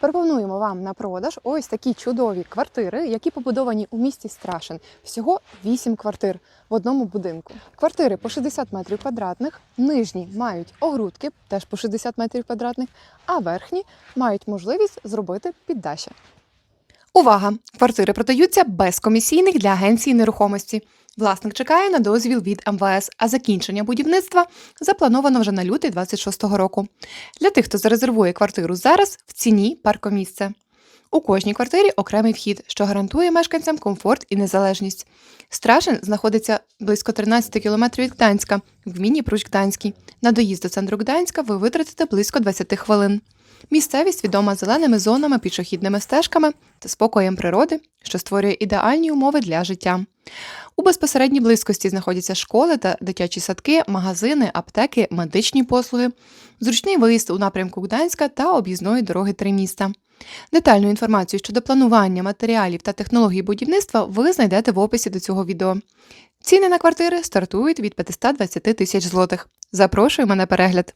Пропонуємо вам на продаж ось такі чудові квартири, які побудовані у місті Страшен. Всього 8 квартир в одному будинку. Квартири по 60 метрів квадратних, нижні мають огрудки, теж по 60 метрів квадратних, а верхні мають можливість зробити піддача. Увага! Квартири продаються без комісійних для агенції нерухомості. Власник чекає на дозвіл від МВС, а закінчення будівництва заплановано вже на лютий 26-го року. Для тих, хто зарезервує квартиру зараз, в ціні паркомісце. У кожній квартирі окремий вхід, що гарантує мешканцям комфорт і незалежність. Страшен знаходиться близько 13 кілометрів від Гданська, в міні-Пруч Гданський. На доїзд до центру Гданська ви витратите близько 20 хвилин. Місцевість відома зеленими зонами, пішохідними стежками та спокоєм природи, що створює ідеальні умови для життя. У безпосередній близькості знаходяться школи та дитячі садки, магазини, аптеки, медичні послуги, зручний виїзд у напрямку Гданська та об'їзної дороги три міста. Детальну інформацію щодо планування матеріалів та технологій будівництва ви знайдете в описі до цього відео. Ціни на квартири стартують від 520 тисяч злотих. Запрошуємо на перегляд.